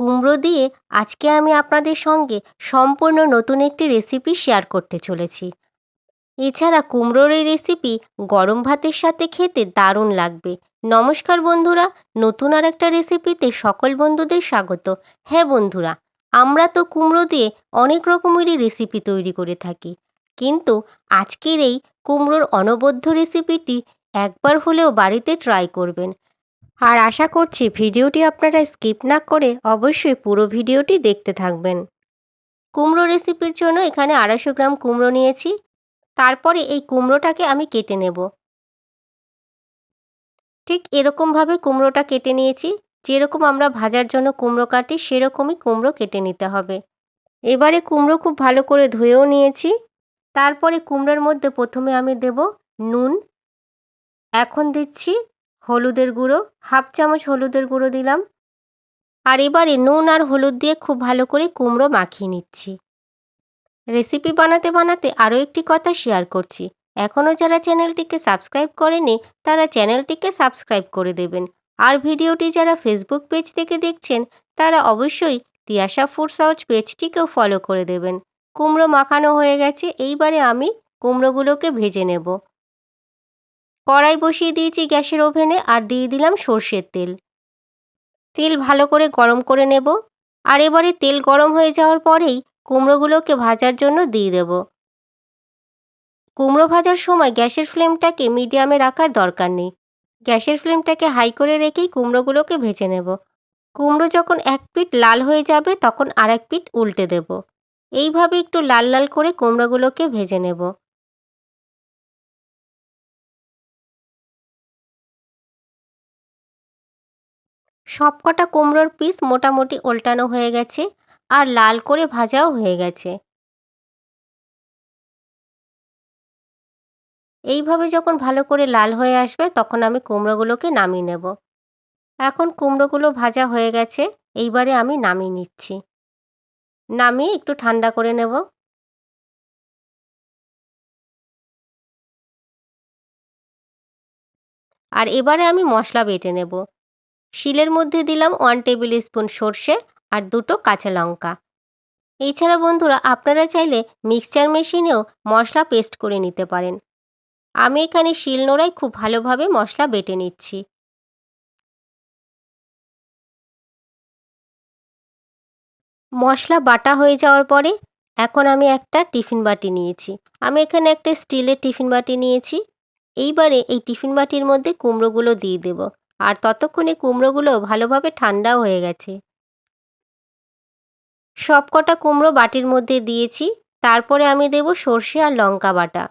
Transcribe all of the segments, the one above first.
কুমড়ো দিয়ে আজকে আমি আপনাদের সঙ্গে সম্পূর্ণ নতুন একটি রেসিপি শেয়ার করতে চলেছি। এছাড়া কুমড়োর এই রেসিপি গরম ভাতের সাথে খেতে দারুণ লাগবে। নমস্কার বন্ধুরা, নতুন আর একটা রেসিপিতে সকল বন্ধুদের স্বাগত। হ্যাঁ বন্ধুরা, আমরা তো কুমড়ো দিয়ে অনেক রকমেরই রেসিপি তৈরি করে থাকি। কিন্তু আজকের এই কুমড়োর অনবদ্য রেসিপিটি একবার হলেও বাড়িতে ট্রাই করবেন। আর আশা করছি ভিডিওটি আপনারা স্কিপ না করে অবশ্যই পুরো ভিডিওটি দেখতে থাকবেন। কুমড়ো রেসিপির জন্য এখানে আড়াইশো গ্রাম কুমড়ো নিয়েছি। তারপরে এই কুমড়োটাকে আমি কেটে নেব। ঠিক এরকমভাবে কুমড়োটা কেটে নিয়েছি। যেরকম আমরা ভাজার জন্য কুমড়ো কাটি, সেরকমই কুমড়ো কেটে নিতে হবে। এবারে কুমড়ো খুব ভালো করে ধুয়েও নিয়েছি। তারপরে কুমড়োর মধ্যে প্রথমে আমি দেব নুন। এখন দিচ্ছি হলুদের গুঁড়ো, হাফ চামচ হলুদের গুঁড়ো দিলাম। আর এবারে নুন আর হলুদ দিয়ে খুব ভালো করে কুমড়ো মাখিয়ে নিচ্ছি। রেসিপি বানাতে বানাতে আরও একটি কথা শেয়ার করছি। এখনও যারা চ্যানেলটিকে সাবস্ক্রাইব করেনি, তারা চ্যানেলটিকে সাবস্ক্রাইব করে দেবেন। আর ভিডিওটি যারা ফেসবুক পেজ থেকে দেখছেন, তারা অবশ্যই তিয়াশা ফুড হাউস পেজটিকেও ফলো করে দেবেন। কুমড়ো মাখানো হয়ে গেছে, এইবারে আমি কুমড়োগুলোকে ভেজে নেব। কড়াই বসিয়ে দিয়েছি গ্যাসের ওভেনে আর দিয়ে দিলাম সর্ষের তেল। তেল ভালো করে গরম করে নেব আর এবারে তেল গরম হয়ে যাওয়ার পরেই কুমড়োগুলোকে ভাজার জন্য দিয়ে দেব। কুমড়ো ভাজার সময় গ্যাসের ফ্লেমটাকে মিডিয়ামে রাখার দরকার নেই। গ্যাসের ফ্লেমটাকে হাই করে রেখেই কুমড়োগুলোকে ভেজে নেব। কুমড়ো যখন এক পিঠ লাল হয়ে যাবে তখন আর এক পিঠ উল্টে দেব। এইভাবে একটু লাল লাল করে কুমড়োগুলোকে ভেজে নেব। সবকটা কুমড়োর পিস মোটামুটি ওল্টানো হয়ে গেছে আর লাল করে ভাজাও হয়ে গেছে। এইভাবে যখন ভালো করে লাল হয়ে আসবে তখন আমি কুমড়োগুলোকে নামিয়ে নেব। এখন কুমড়োগুলো ভাজা হয়ে গেছে, এইবারে আমি নামিয়ে নিচ্ছি। নামিয়ে একটু ঠান্ডা করে নেব। আর এবারে আমি মশলা বেটে নেব। শিলের মধ্যে দিলাম ওয়ান টেবিল স্পুন সর্ষে আর দুটো কাঁচা লঙ্কা। এছাড়া বন্ধুরা, আপনারা চাইলে মিক্সচার মেশিনেও মশলা পেস্ট করে নিতে পারেন। আমি এখানে শিল নোড়ায় খুব ভালোভাবে মশলা বেটে নিচ্ছি। মশলা বাটা হয়ে যাওয়ার পরে এখন আমি একটা টিফিন বাটি নিয়েছি। আমি এখানে একটা স্টিলের টিফিন বাটি নিয়েছি। এইবারে এই টিফিন বাটির মধ্যে কুমড়োগুলো দিয়ে দেব। আর ততক্ষণে কুমড়োগুলো ভালোভাবে ঠান্ডাও হয়ে গেছে। সব কটা কুমড়ো বাটির মধ্যে দিয়েছি, তারপরে আমি দেব সর্ষে আর লঙ্কা বাটা।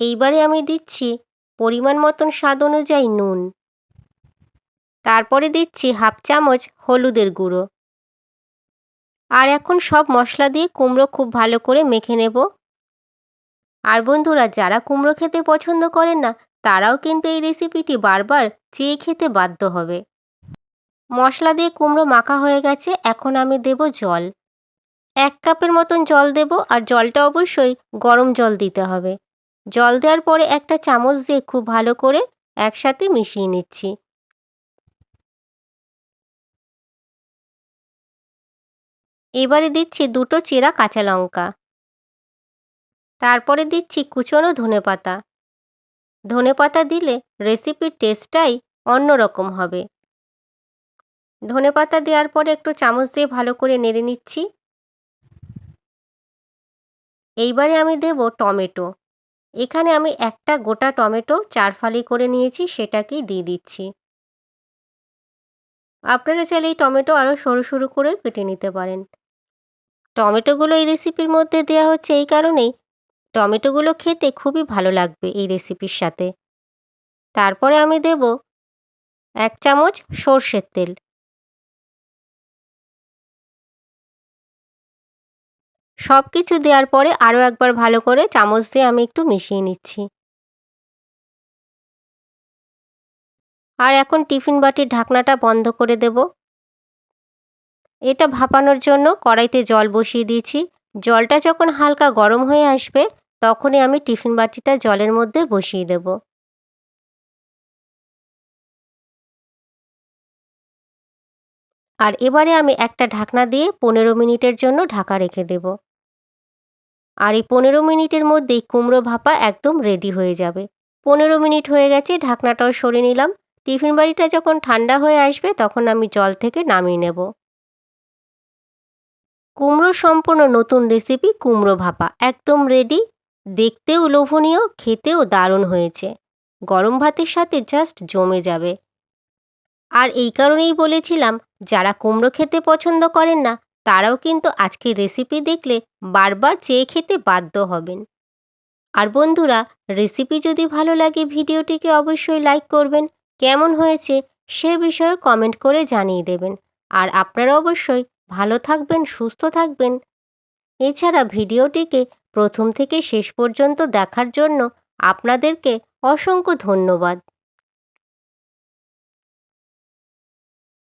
এইবারে আমি দিচ্ছি পরিমাণ মতন স্বাদ অনুযায়ী নুন। তারপরে দিচ্ছি হাফ চামচ হলুদের গুঁড়ো। আর এখন সব মশলা দিয়ে কুমড়ো খুব ভালো করে মেখে নেব। আর বন্ধুরা, যারা কুমড়ো খেতে পছন্দ করেন না তারাও কিন্তু এই রেসিপিটি বারবার চেয়ে খেতে বাধ্য হবে। মশলা দিয়ে কুমড়ো মাখা হয়ে গেছে, এখন আমি দেব জল। এক কাপের মতন জল দেব, আর জলটা অবশ্যই গরম জল দিতে হবে। জল দেওয়ার পরে একটা চামচ দিয়ে খুব ভালো করে একসাথে মিশিয়ে নিচ্ছি। এবারে দিচ্ছি দুটো চেরা কাঁচা লঙ্কা। তারপরে দিচ্ছি কুচনো ধনে পাতা ধনে পাতা দিলে রেসিপির টেস্টটাই অন্যরকম হবে। ধনে পাতা দেওয়ার পরে একটু চামচ দিয়ে ভালো করে নেড়ে নিচ্ছি। এইবারে আমি দেব টমেটো। এখানে আমি একটা গোটা টমেটো চার ফালি করে নিয়েছি, সেটাকেই দিয়ে দিচ্ছি। আপনারা চাইলে এই টমেটো আরও সরু সরু করে কেটে নিতে পারেন। টমেটোগুলো এই রেসিপির মধ্যে দেওয়া হচ্ছে এই কারণেই টমেটোগুলো খেতে খুবই ভালো লাগবে এই রেসিপির সাথে। তারপরে আমি দেব এক চামচ সর্ষের তেল। সব কিছু দেওয়ার পরে আরও একবার ভালো করে চামচ দিয়ে আমি একটু মিশিয়ে নিচ্ছি। আর এখন টিফিন বাটির ঢাকনাটা বন্ধ করে দেব। এটা ভাপানোর জন্য কড়াইতে জল বসিয়ে দিয়েছি। জলটা যখন হালকা গরম হয়ে আসবে তখনই আমি টিফিন বাটিটা জলের মধ্যে বসিয়ে দেব। আর এবারে আমি একটা ঢাকনা দিয়ে পনেরো মিনিটের জন্য ঢাকা রেখে দেব। আর এই পনেরো মিনিটের মধ্যেই কুমড়ো ভাপা একদম রেডি হয়ে যাবে। পনেরো মিনিট হয়ে গেছে, ঢাকনাটাও সরিয়ে নিলাম। টিফিন বাড়িটা যখন ঠান্ডা হয়ে আসবে, তখন আমি জল থেকে নামিয়ে নেব। কুমড়ো সম্পূর্ণ নতুন রেসিপি কুমড়ো ভাপা, একদম রেডি দেখতেও লোভনীয়, খেতেও দারুণ হয়েছে। গরম ভাতের সাথে জাস্ট জমে যাবে। আর এই কারণেই বলেছিলাম, যারা কুমড়ো খেতে পছন্দ করেন না, তারাও কিন্তু আজকের রেসিপি দেখলে বারবার চেয়ে খেতে বাধ্য হবেন। আর বন্ধুরা রেসিপি যদি ভালো লাগে ভিডিওটিকে অবশ্যই লাইক করবেন। কেমন হয়েছে সে বিষয়ে কমেন্ট করে জানিয়ে দেবেন। আর আপনারা অবশ্যই ভালো থাকবেন, সুস্থ থাকবেন। এছাড়া ভিডিওটিকে প্রথম থেকে শেষ পর্যন্ত দেখার জন্য আপনাদেরকে অসংখ্য ধন্যবাদ।